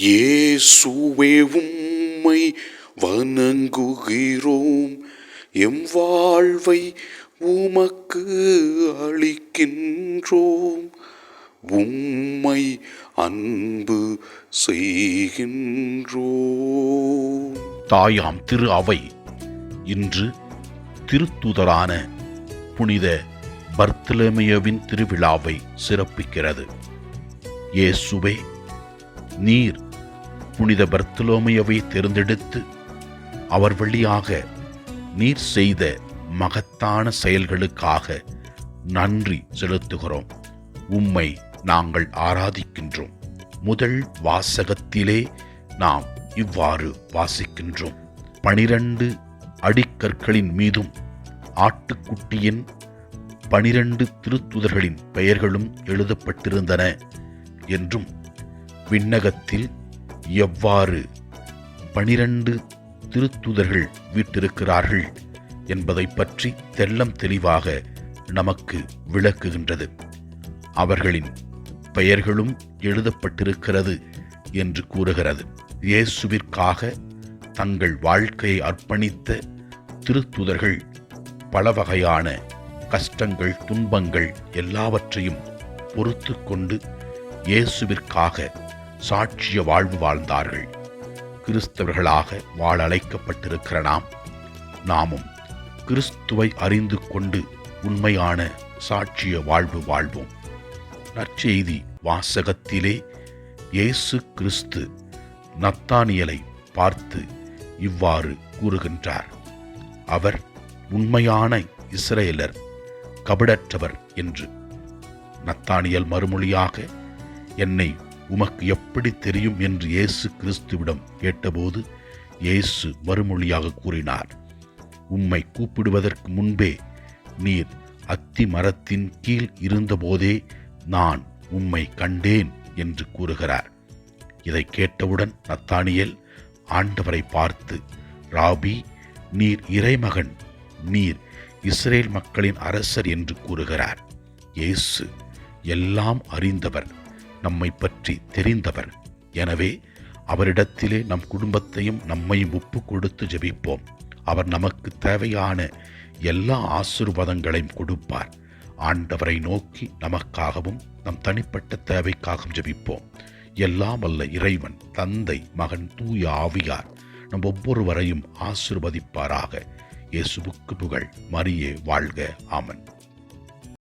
இயேசுவே உம்மை வணங்குகிறோம். எம் வாழ்வை உமக்கு அளிக்கின்றோம். உம்மை அன்பு செய்கின்றோம். தாயாம் திரு அவை. இன்று திருத்துதரான புனித பர்த்தலமேயவின் திருவிழாவை சிறப்பிக்கிறது. இயேசுவே நீர் புனித பர்த்தலோமையவை தேர்ந்தெடுத்து அவர் வழியாக நீர் செய்த மகத்தான செயல்களுக்காக நன்றி செலுத்துகிறோம். உம்மை நாங்கள் ஆராதிக்கின்றோம். முதல் வாசகத்திலே நாம் இவ்வாறு வாசிக்கின்றோம். பனிரண்டு அடிக்கற்களின் மீதும் ஆட்டுக்குட்டியின் பனிரண்டு திருத்துதர்களின் பெயர்களும் எழுதப்பட்டிருந்தன என்றும் விண்ணகத்தில் எவ்வாறு பனிரண்டு திருத்துதர்கள் வீட்டிருக்கிறார்கள் என்பதை பற்றி தெல்லம் தெளிவாக நமக்கு விளக்குகின்றது. அவர்களின் பெயர்களும் எழுதப்பட்டிருக்கிறது என்று கூறுகிறது. இயேசுவிற்காக தங்கள் வாழ்க்கையை அர்ப்பணித்த திருத்துதர்கள் பல வகையான கஷ்டங்கள் துன்பங்கள் எல்லாவற்றையும் பொறுத்து கொண்டு இயேசுவிற்காக சாட்சிய வாழ்வு வாழ்ந்தார்கள். கிறிஸ்தவர்களாக வாழ அழைக்கப்பட்டிருக்கிற நாம் நாமும் கிறிஸ்துவை அறிந்து கொண்டு உண்மையான சாட்சிய வாழ்வு வாழ்வோம். நற்செய்தி வாசகத்திலே இயேசு கிறிஸ்து நத்தானியலை பார்த்து இவ்வாறு கூறுகின்றார். அவர் உண்மையான இஸ்ரேலர் கபடற்றவர் என்று. நத்தானியல் மறுமொழியாக என்னை உமக்கு எப்படி தெரியும் என்று இயேசு கிறிஸ்துவிடம் கேட்டபோது இயேசு மறுமொழியாக கூறினார் உம்மை கூப்பிடுவதற்கு முன்பே நீர் அத்தி மரத்தின் கீழ் இருந்தபோதே நான் உம்மை கண்டேன் என்று கூறுகிறார். இதை கேட்டவுடன் நத்தானியல் ஆண்டவரை பார்த்து ராபி நீர் இறைமகன் நீர் இஸ்ரேல் மக்களின் அரசர் என்று கூறுகிறார். இயேசு எல்லாம் அறிந்தவர். நம்மை பற்றி தெரிந்தவர். எனவே அவரிடத்திலே நம் குடும்பத்தையும் நம்மையும் ஒப்பு கொடுத்து ஜெபிப்போம். அவர் நமக்கு தேவையான எல்லா ஆசிர்வாதங்களையும் கொடுப்பார். ஆண்டவரை நோக்கி நமக்காகவும் நம் தனிப்பட்ட தேவைக்காகவும் ஜெபிப்போம். எல்லாம் அல்ல இறைவன் தந்தை மகன் தூய ஆவியார் நம் ஒவ்வொருவரையும் ஆசிர்வதிப்பாராக. இயேசுவுக்கு புகழ் மரியே வாழ்க. ஆமன்.